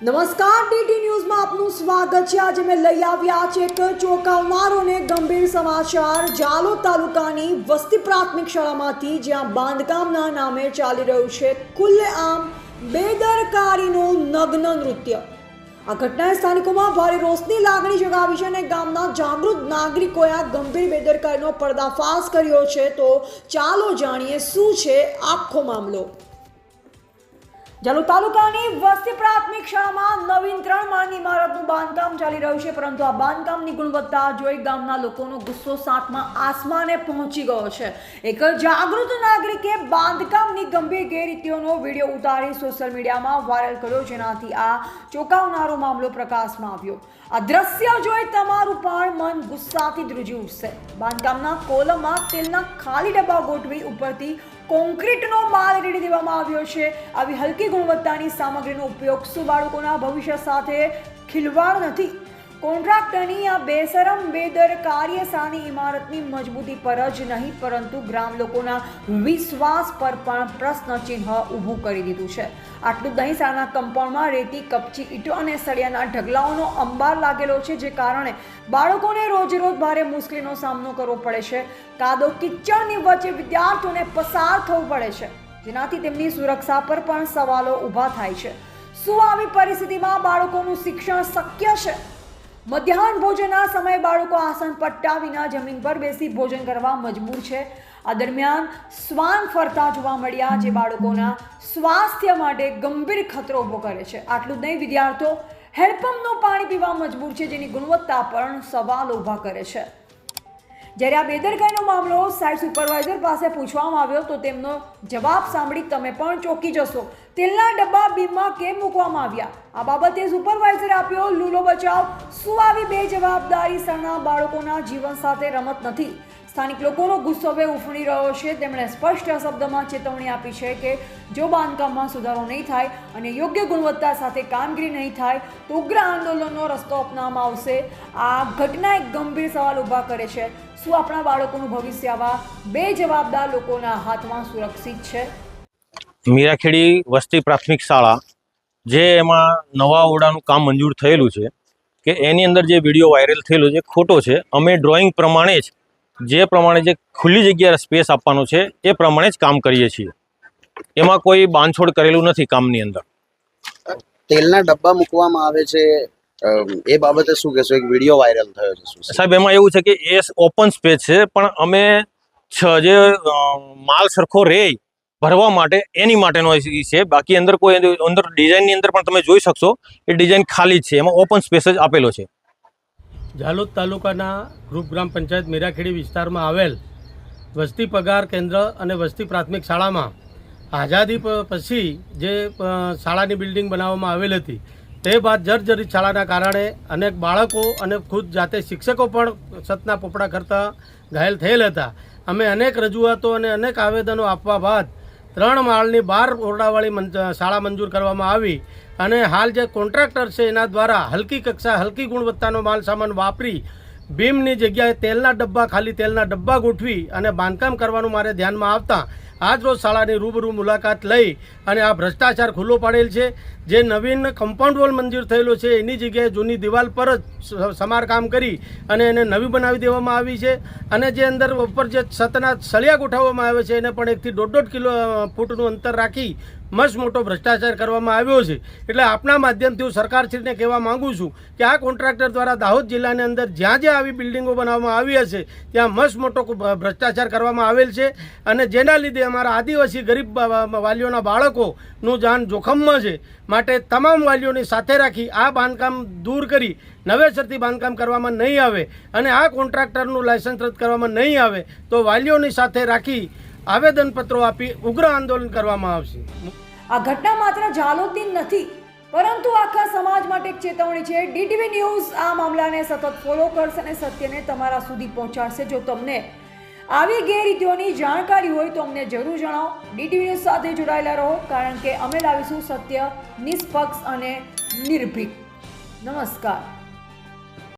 નમસ્કાર, ડીડી ન્યૂઝમાં આપનું સ્વાગત છે. આજે મેં લઈ આવ્યા છે એક ચોંકાવનારોને ગંભીર સમાચાર. જાલો તાલુકાની વસ્તી પ્રાથમિક શાળામાંથી જ્યાં બાંધકામના નામે ચાલી રહ્યું છે ખુલ્લેઆમ બેદરકારીનું નગ્ન નૃત્ય. આ ઘટનાએ સ્થાનિકોમાં ભારે રોષની લાગણી જગાવી છે અને ગામના જાગૃત નાગરિકોએ આ ગંભીર બેદરકારીનો પર્દાફાશ કર્યો છે. તો ચાલો જાણીએ શું છે આખો મામલો. જાલોદ તાલુકાની વસ્તી પ્રાથમિક શાળામાં નવીન ત્રણ માળની ઇમારતનું બાંધકામ ચાલી રહ્યું છે, પરંતુ આ બાંધકામની ગુણવત્તા જોઈ ગામના લોકોનો ગુસ્સો સાતમાં આસમાને પહોંચી ગયો છે. એક જાગૃત નાગરિકે બાંધકામની ગંભીર ગેરરીતિઓનો વીડિયો ઉતારી સોશિયલ મીડિયામાં વાયરલ કર્યો, જેનાથી આ ચોંકાવનારો મામલો પ્રકાશમાં આવ્યો. આ દ્રશ્ય જોઈ તમારું પણ મન ગુસ્સાથી ધ્રુજી ઉઠશે. બાંધકામના કોલમમાં તેલના ખાલી ડબ્બા ગોઠવી ઉપરથી કોન્ક્રીટનો માલ રેડી દેવામાં આવ્યો છે. આવી હલકી ગુણવત્તાની સામગ્રીનો ઉપયોગ શું બાળકોના ભવિષ્ય સાથે ખિલવાડ નથી. કોન્ટ્રાક્ટરની આ બેશરમ બેદરકારીએ સાની ઇમારતની મજબૂતી પર જ નહીં, પરંતુ ગ્રામ લોકોના વિશ્વાસ પર પણ પ્રશ્ન ચિહ્ન ઊભું કરી દીધું છે. આટલું દહીંસાના કમ્પાઉન્ડમાં રેતી, કપચી, ઈટો અને સળિયાના ઢગલાઓનો અંબાર લાગેલો છે, જે કારણે બાળકોને રોજ રોજ ભારે મુશ્કેલીનો સામનો કરવો પડે છે. કાદો કિચડની વચ્ચે વિદ્યાર્થીઓને પસાર થવું પડે છે, જેનાથી તેમની સુરક્ષા પર પણ સવાલો ઊભા થાય છે. શું આવી પરિસ્થિતિમાં બાળકોનું શિક્ષણ શક્ય છે? મધ્યાહન ભોજનના સમયે બાળકો આસન પટ્ટા વિના જમીન પર બેસી ભોજન કરવા મજબૂર છે. આ દરમિયાન શ્વાન ફરતા જોવા મળ્યા જે બાળકોના સ્વાસ્થ્ય માટે ગંભીર ખતરો ઊભો કરે છે. આટલું જ નહીં, વિદ્યાર્થીઓ હેન્ડપંપનું પાણી પીવા મજબૂર છે, જેની ગુણવત્તા પણ સવાલ ઊભા કરે છે. જ્યારે આ બેદરકારીનો મામલો સાઇટ સુપરવાઇઝર પાસે પૂછવામાં આવ્યો તો તેમનો જવાબ સાંભળી તમે પણ ચોંકી જશો. તેલના ડબ્બા બીમમાં કેમ મૂકવામાં આવ્યા? આ બાબતે સુપરવાઇઝર આપ્યો લૂલો બચાવ. શું આવી બે જવાબદારી સરના બાળકોના જીવન સાથે રમત નથી? સ્થાનિક લોકોનો ગુસ્સો હવે ઉફણી રહ્યો છે. તેમણે સ્પષ્ટ શબ્દમાં ચેતવણી આપી છે કે જો બાંધકામમાં સુધારો નહીં થાય અને યોગ્ય ગુણવત્તા સાથે કામગીરી નહીં થાય, તો ઉગ્ર આંદોલનનો રસ્તો અપનાવવામાં આવશે. આ ઘટના એક ગંભીર સવાલ ઊભા કરે છે. શું આપણા બાળકોનું ભવિષ્ય આવા બે જવાબદાર લોકોના હાથમાં સુરક્ષિત છે? મીરાખેડી વસ્તી પ્રાથમિક શાળા જે એમાં નવા ઓરડાનું કામ મંજૂર થયેલું છે કે એની અંદર જે વીડિયો વાયરલ થયેલો છે ખોટો છે અમે ડ્રોઈંગ પ્રમાણે જ જે પ્રમાણે જે ખુલ્લી જગ્યા સ્પેસ આપવાનો છે એ પ્રમાણે જ કામ કરીએ છીએ. એમાં કોઈ બાંધછોડ કરેલું નથી કામની અંદર. તેલના ડબ્બા મૂકવામાં આવે છે એ બાબતે શું કહેશો? એક વીડિયો વાયરલ થયો છે સાહેબ એમાં એવું છે કે એ ઓપન સ્પેસ છે પણ અમે છ જે માલ સરખો રહે ભરવા માટે એની માટેનો છે. બાકી અંદર કોઈ અંદર ડિઝાઇનની અંદર પણ તમે જોઈ શકશો એ ડિઝાઇન ખાલી જ છે. એમાં ઓપન સ્પેસ જ આપેલો છે. ઝાલોદ તાલુકાના ગ્રુપ ગ્રામ પંચાયત મીરાખેડી વિસ્તારમાં આવેલ વસ્તી પગાર કેન્દ્ર અને વસ્તી પ્રાથમિક શાળામાં આઝાદી પ- પછી જે શાળાની બિલ્ડિંગ બનાવવામાં આવેલ હતી તે બાદ જર્જરિત શાળાના કારણે અનેક બાળકો અને ખુદ જાતે શિક્ષકો પણ સતના પોપડા કરતા ઘાયલ થયેલ હતા. અમે અનેક રજૂઆતો અને અનેક આવેદનો આપવા બાદ ત્રણ માળની બાર ઓરડાવાળી શાળા મંજૂર કરવામાં આવી અને હાલ જે કોન્ટ્રાક્ટર છે એના દ્વારા હલકી કક્ષા, હલકી ગુણવત્તાનો માલ સામાન વાપરી બીમની જગ્યાએ તેલના ડબ્બા ખાલી તેલના ડબ્બા ગોઠવી અને બાંધકામ કરવાનું મારે ધ્યાનમાં આવતા આજ રોજ શાળાની રૂબરૂ મુલાકાત લઈ અને આ ભ્રષ્ટાચાર ખુલ્લો પાડેલ છે. જે નવીન કમ્પાઉન્ડ વોલ મંજૂર થયેલો છે, એની જગ્યાએ જૂની દિવાલ પર જ સમારકામ કરી અને એને નવી બનાવી દેવામાં આવી છે. અને જે અંદર ઉપર જે છતના સળિયા ગોઠવવામાં આવે છે, એને પણ એકથી દોઢ દોઢ કિલો ફૂટનું અંતર રાખી મસ્ત મોટો ભ્રષ્ટાચાર કરવામાં આવ્યો છે. એટલે આપના માધ્યમથી હું સરકારશ્રીને કહેવા માંગુ છું કે આ કોન્ટ્રાક્ટર દ્વારા દાહોદ જિલ્લાની અંદર જ્યાં જ્યાં આવી બિલ્ડિંગો બનાવવામાં આવી હશે, ત્યાં મસ્ત મોટો ભ્રષ્ટાચાર કરવામાં આવેલ છે. અને જેના લીધે અમારા આદિવાસી ગરીબ વાલીઓના બાળકોનું જાન જોખમમાં છે. માટે તમામ વાલીઓની સાથે રાખી આ બાંધકામ દૂર કરી નવેસરથી બાંધકામ કરવામાં નહીં આવે અને આ કોન્ટ્રાક્ટરનું લાયસન્સ રદ કરવામાં નહીં આવે તો વાલીઓની સાથે રાખી આવેદનપત્રો આપી ઉગ્ર આંદોલન કરવામાં આવશે. આ ઘટના માત્ર જાલોદની નથી, પરંતુ આખા સમાજ માટે એક ચેતવણી છે. ડીટીવી ન્યૂઝ આ મામલાને સતત ફોલો કરશે અને સત્યને તમારા સુધી પહોંચાડશે. જો તમને આવી ગેરરીતિઓની જાણકારી હોય તો અમને જરૂર જણાવો. ડીટીવી ન્યૂઝ સાથે જોડાયેલા રહો, કારણ કે અમે લાવીશું સત્ય, નિષ્પક્ષ અને નિર્ભીક. નમસ્કાર.